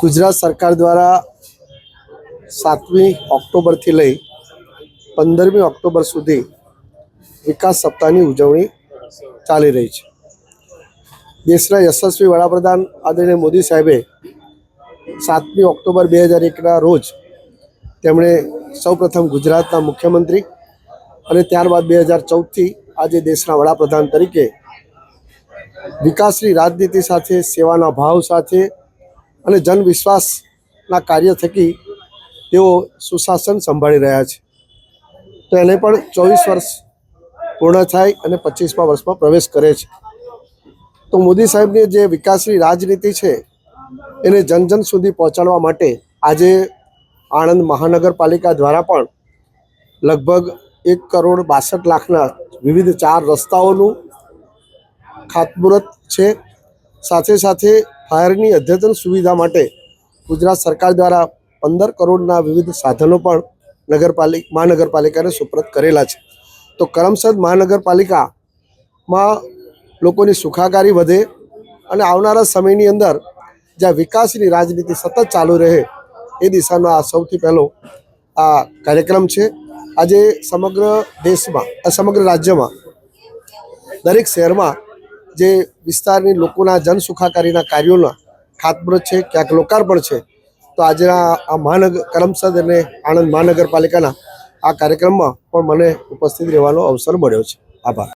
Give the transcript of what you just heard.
ગુજરાત સરકાર દ્વારા સાતમી ઓક્ટોબરથી લઈ પંદરમી ઓક્ટોબર સુધી વિકાસ સપ્તાહની ઉજવણી ચાલી રહી છે. દેશના યશસ્વી વડાપ્રધાન આદરણીય મોદી સાહેબે સાતમી ઓક્ટોબર બે હજાર એકના રોજ તેમણે સૌપ્રથમ ગુજરાતના મુખ્યમંત્રી અને ત્યારબાદ બે હજાર ચૌદથી આજે દેશના વડાપ્રધાન તરીકે વિકાસની રાજનીતિ સાથે, સેવાના ભાવ સાથે અને જનવિશ્વાસના કાર્ય થકી તેઓ સુશાસન સંભાળી રહ્યા છે. તો એને પણ ચોવીસ વર્ષ પૂર્ણ થાય અને પચીસમા વર્ષમાં પ્રવેશ કરે છે. તો મોદી સાહેબની જે વિકાસની રાજનીતિ છે, એને જન જન સુધી પહોંચાડવા માટે આજે આણંદ મહાનગરપાલિકા દ્વારા પણ લગભગ એક કરોડ બાસઠ લાખના વિવિધ ચાર રસ્તાઓનું ખાતમુહૂર્ત છે. સાથે સાથે ફાયરની અદ્યતન સુવિધા માટે ગુજરાત સરકાર દ્વારા પંદર કરોડના વિવિધ સાધનો પણ નગરપાલિક, મહાનગરપાલિકાને સુપ્રત કરેલા છે. તો કરમસદ મહાનગરપાલિકામાં લોકોની સુખાકારી વધે અને આવનારા સમયની અંદર જ્યાં વિકાસની રાજનીતિ સતત ચાલુ રહે એ દિશાનો આ સૌથી પહેલો આ કાર્યક્રમ છે. આજે સમગ્ર દેશમાં સમગ્ર રાજ્યમાં દરેક શહેરમાં જે વિસ્તારની લોકોના જનસુખાકારીના કાર્યોના ખાતમુહૂર્ત છે, ક્યાંક લોકાર્પણ છે, તો આજના આ મહાનગર કરમસદ અને આણંદ મહાનગરપાલિકાના આ કાર્યક્રમમાં પણ મને ઉપસ્થિત રહેવાનો અવસર મળ્યો છે. આભાર.